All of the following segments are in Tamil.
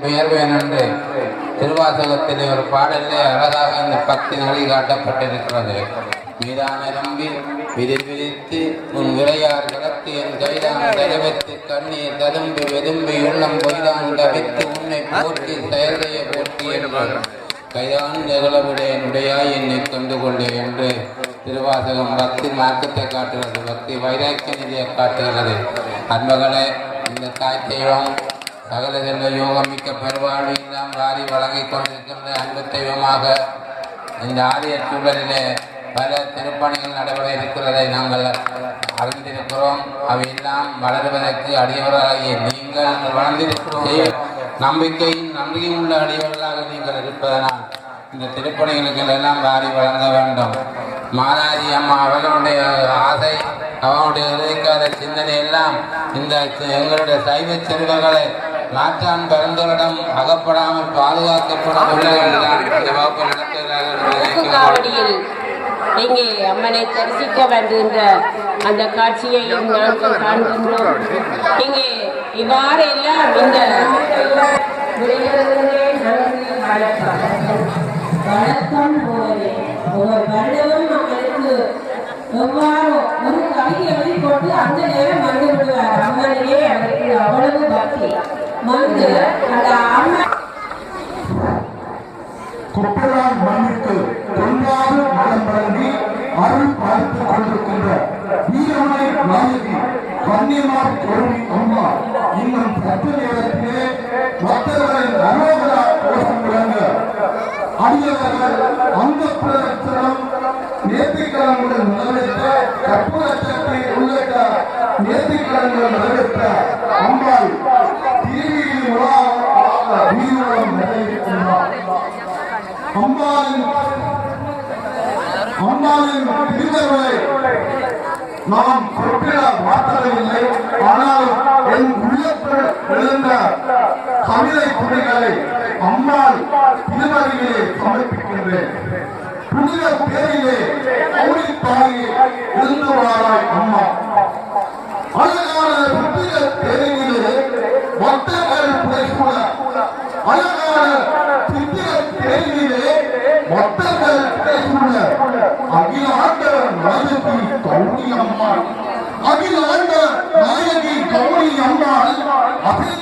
உயர்வேன் என்று திருவாசகத்திலே ஒரு பாடலே அழகாக இந்த பக்தி நடி காட்டப்பட்டிருக்கிறது மீதான நம்பி விதிர் விதித்து உன் விளையார் கிடத்து என் கைதான் தடவித்து கண்ணீர் ததும்பி வெதும்பி உள்ளம் பொய்தான் தவித்து உன்னை போற்றி செயலைய போற்றி என்று கைதான் நிகழவிடையனுடையா என்னை கொண்டு கொண்டே என்று திருவாசகம் பக்தி மார்க்கத்தை காட்டுகிறது. பக்தி வைராக்கிய நிதியை காட்டுகிறது. அன்பர்களே இந்த தாய் தெய்வம் சகல செல்வ யோகம் மிக்க பெருவாழ்வு எல்லாம் வாரி வழங்கிக் கொண்டிருக்கின்ற அன்பு தெய்வமாக இந்த ஆலய சூழலிலே பல திருப்பணிகள் நடைபெற இருக்கிறதை நாங்கள் அறிந்திருக்கிறோம். அவையெல்லாம் வளருவதற்கு அடியவர்களாகிய நீங்கள் வளர்ந்திருக்கிறோம். நம்பிக்கையும் நம்பிக்கையும் உள்ள அடியவர்களாக நீங்கள் இருப்பதனால் இந்த திருப்பணிகளுக்கு எல்லாம் வாரி வழங்க வேண்டும். மாதாரி அம்மா அவர்களுடைய ஆசை அவனுடைய உதவிக்காத சிந்தனை எல்லாம் இந்த எங்களுடைய சைவ செல்வங்களை நாட்டான் பிறந்தவரிடம் அகப்படாமல் நடத்துகிறார்கள் காவடியில் இங்கே அம்மனை தரிசிக்க வருகின்ற அந்த காட்சியையும் நாங்கள் காண்கின்றோம். இங்கே இவ்வாறு எல்லாம் இந்த வணக்கம் போலே. வருடமும் எவ்வாறு ஒரு கவிதை உலக நிறைவேற்றினார் அம்பாவின் அம்பாவின் திருவருளை நாம் மாற்றவில்லை ஆனால் என் உள்ளத்தில் எழுந்த கவிதை துணிகளை அம்மாள் திருவருளிலே சமர்ப்பிக்கின்றேன் புனித பேரிலே கூடி தாங்கி இருந்து அம்மா அழகான புத்திர தேரிலே மொத்தங்கள் புதைக்கூட அழகான சித்திர தேரிலே மொத்தங்கள் புதைசூழ அகிலாண்ட நாயகி கௌரி அம்மாள். அகிலாண்ட நாயகி கௌரி அம்மாள். அபிந்து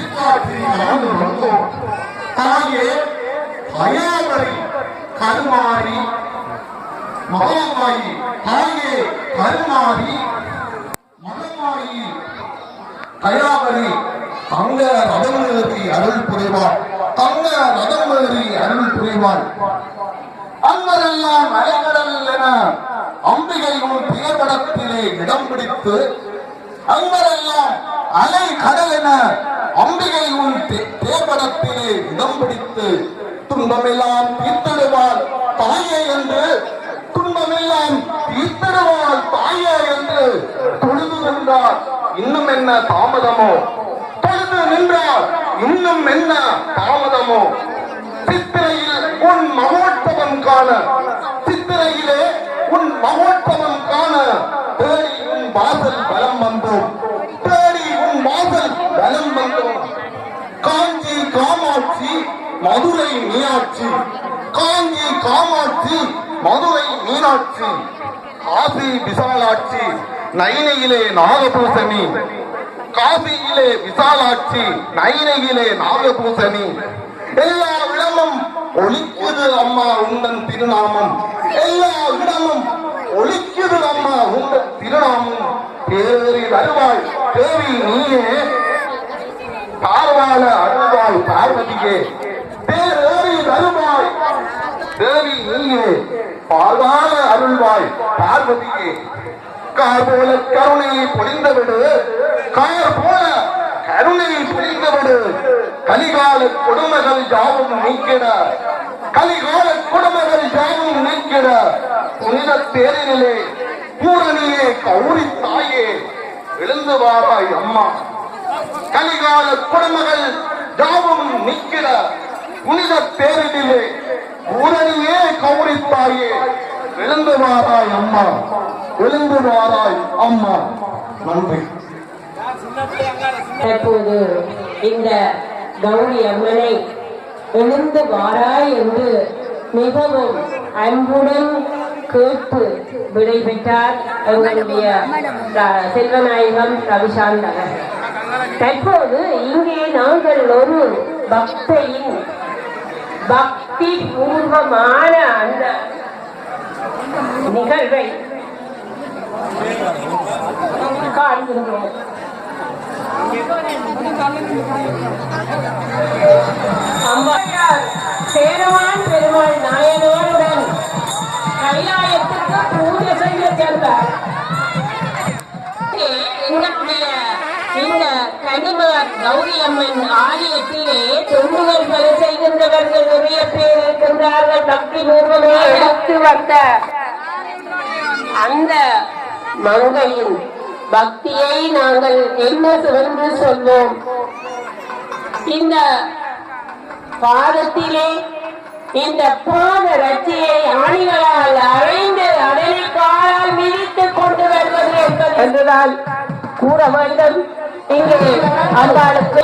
உன் வந்தோம் தாயே அயாவரை கருமாறி மகமாயி தாயே கருமாறி மகமாயி கயாவரி தங்க ரதமேறி அருள் புரிவாள். தங்க ரதமேறி அருள் புரிவாள். அங்கரெல்லாம் அலைகடல் என அம்பிகை உன் திரைப்படத்திலே இடம் பிடித்து அங்கரெல்லாம் அலை கடல் என அம்பிகை உன் தேர்படத்திலே இடம் பிடித்து துன்பமெல்லாம் தீர்த்திடுவாள் தாயே என்று துன்பமெல்லாம் தீர்த்திடுவாள் தாயே என்று தொழுது நின்றார். இன்னும் என்ன தாமதமோ? தொழுது நின்றார். இன்னும் என்ன தாமதமோ? சித்திரையில் உன் மகோத்சவம் காண. சித்திரையிலே உன் மகோத்சவம் காண. தேடி உன் வாசல் பலம் வந்தோம். வலம் வந்தோம் காஞ்சி காமாட்சி மதுரை மீனாட்சி. காஞ்சி காமாட்சி மதுரை மீனாட்சி. காசி விசாலாட்சி நைனையிலே நாகபூசணி. காசியிலே விசாலாட்சி நைனையிலே நாகபூசணி. எல்லா இடமும் ஒழிக்குது அம்மா உந்தன் திருநாமம். எல்லா இடமும் ஒழிக்குது அம்மா உந்தன் திருநாமம். தேவி வருவாய் தேவி நீயே. பார்வால அருள்வாய் பார்வதியே. தேரேறி வருவாய் தேவி நீயே பார்வால அருள்வாய் பார்வதியே. கார் போல கருணையை பொழிந்தவிடு. கார் போல கருணையை பொழிந்தவிடு. கலிகால கொடுமைகள் யாவும் நீக்கிட. கலிகால கொடுமைகள் யாவும் நீக்கிட. புனித தேரிலே பூரணியே கௌரி தாயே. எழுந்து வாராய் அம்மா. கலிகால குடும்பங்கள் யாவும் நிற்கிற புனித பேரிடிலே உடனே கௌரித்தாயே தாயே எழுந்து வாராய் அம்மா எழுந்து வாராய் அம்மா. நன்றி. தற்போது இந்த கௌரி அம்மனை எழுந்து வாராய் என்று மிகவும் அன்புடன் கேட்டு விடைபெற்றார் எங்களுடைய செல்வநாயகம் ரவிசாந்த் அவர்கள். தற்போது இங்கே நாங்கள் ஒரு பக்தையின் பக்தி பூர்வமான அந்த நிகழ்வை காண்கிறோம் அம்மையார் ஆலயத்திலே தொண்டுகள் பல செய்கின்றவர்கள் நிறைய பேர் இருக்கின்றார்கள். பக்தி பூர்வமாக வந்த அந்த மங்கையின் பக்தியை நாங்கள் என்ன என்று சொல்வோம். இந்த பாதத்திலே இந்த பாத ரச்சியை ஆணிகளால் அழைந்து அதனை காலால் மிதித்து கொண்டு வருவது என்பது. என்றுதான் கூற வேண்டும். இங்கே அம்பாளுக்கு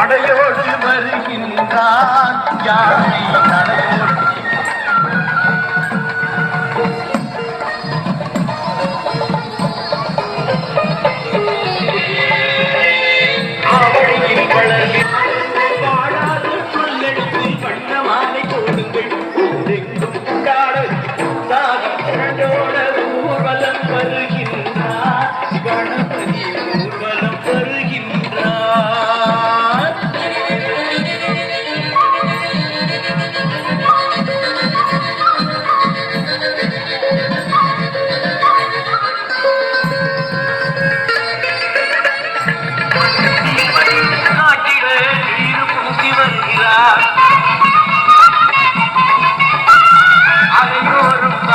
அடையோடு வருகின்றான் யானை நடையோடு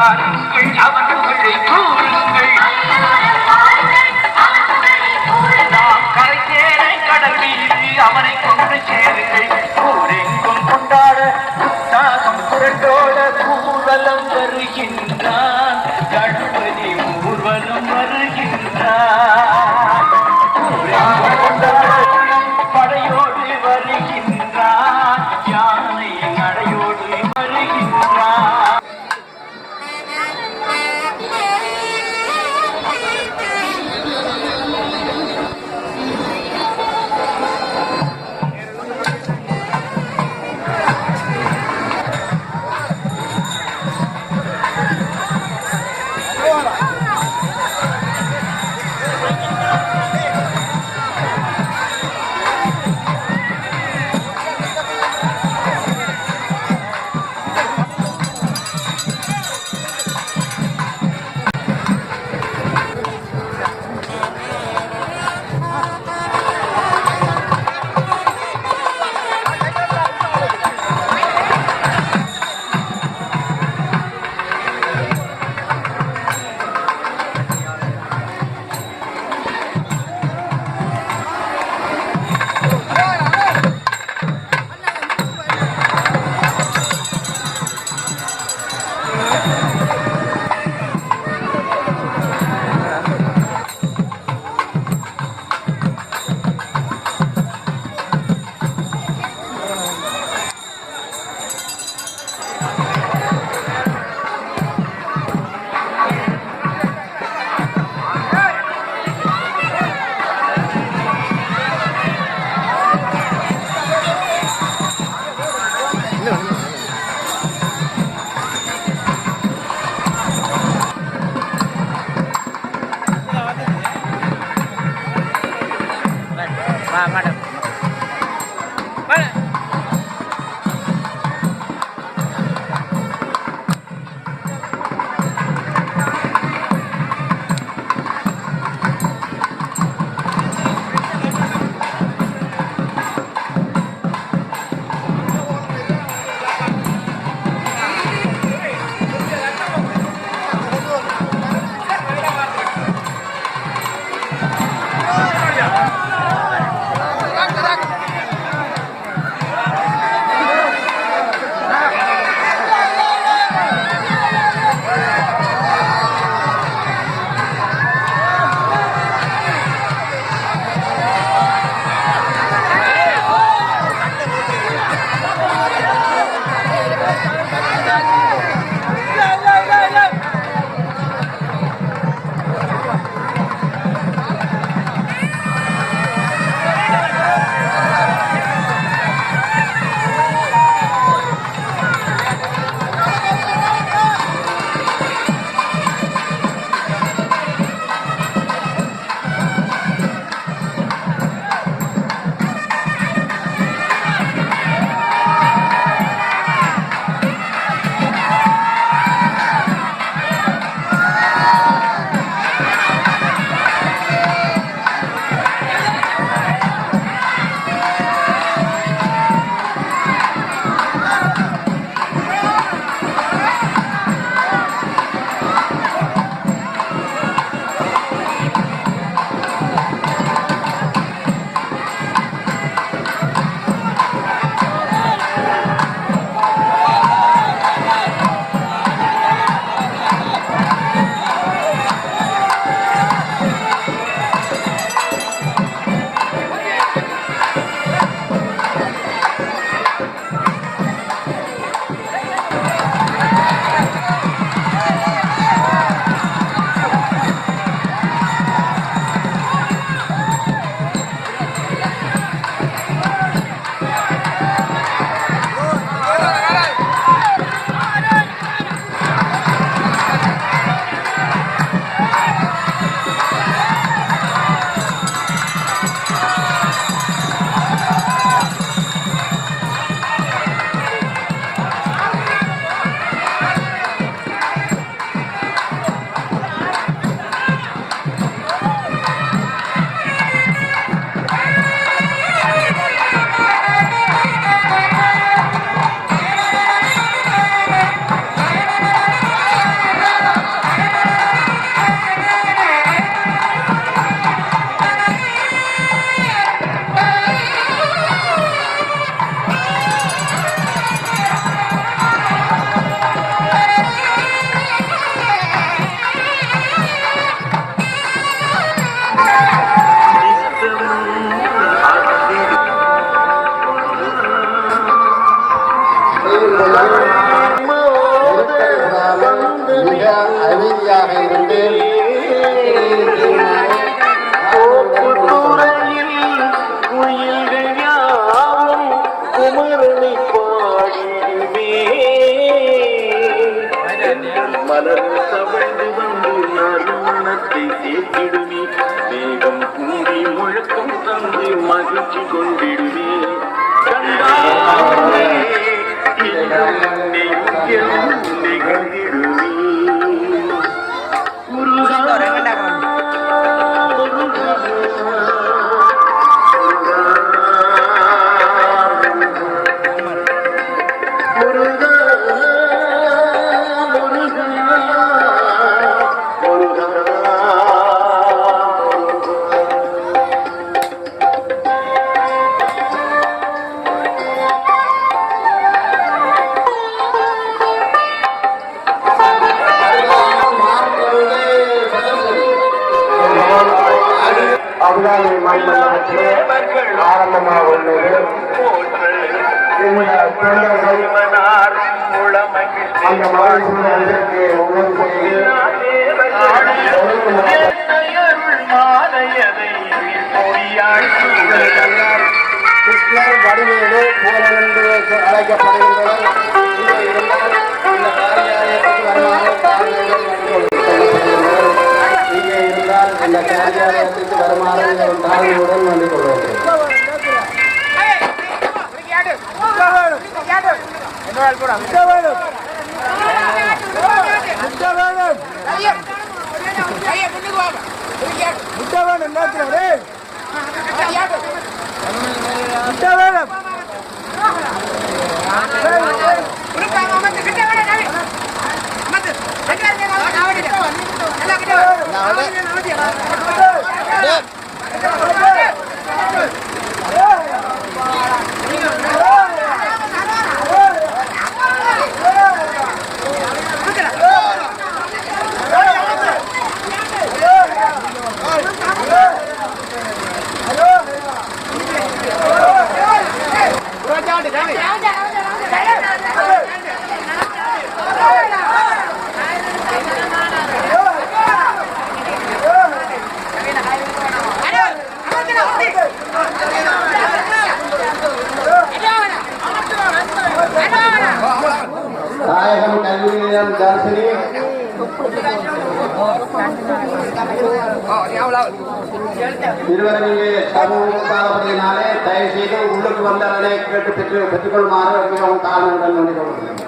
என்றால் உங்கள் அவனை கொண்டு சேருங்கள். Look, look. மிக அமைதியாக இருந்து மலர் தவழ்ந்து வந்து நானும் மனத்தை சேர்த்திடுமே தேகம் கூடி முழக்கம் தந்து மகிழ்ச்சி கொண்டிடுமே கண்டா இன்னும் வடிவேலு பூரன் என்று அழைக்கப்படுகின்றனர் இங்கே இருந்தால் இந்த வருமாறு தாழ்மையுடன் வேண்டிக் கொள்கிறேன். காரியாலயத்துக்கு வருமாறு தாழ்மையுடன் வேண்டிக் கொள்கிறேன் தாயகம் கல்வி இருவரும் இங்கே தயவு செய்து உள்ளுக்கு கேட்டு பெற்று பெற்றுக்கொள்ளுமாறு மிகவும் தாழ்மையுடன் வேண்டிக் கொள்கிறேன்.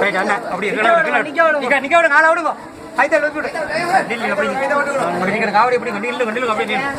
ரைட் அண்ணா அப்படியே கீழே விடு, கீழே விடு. நிக்க நிக்க விடுங்க ஆளை விடுங்க கைத்தை விட்டு விடு நில்லு அப்படி அப்படி நிக்கிற காவடி அப்படி நில்லு நில்லு அப்படியே நில்லு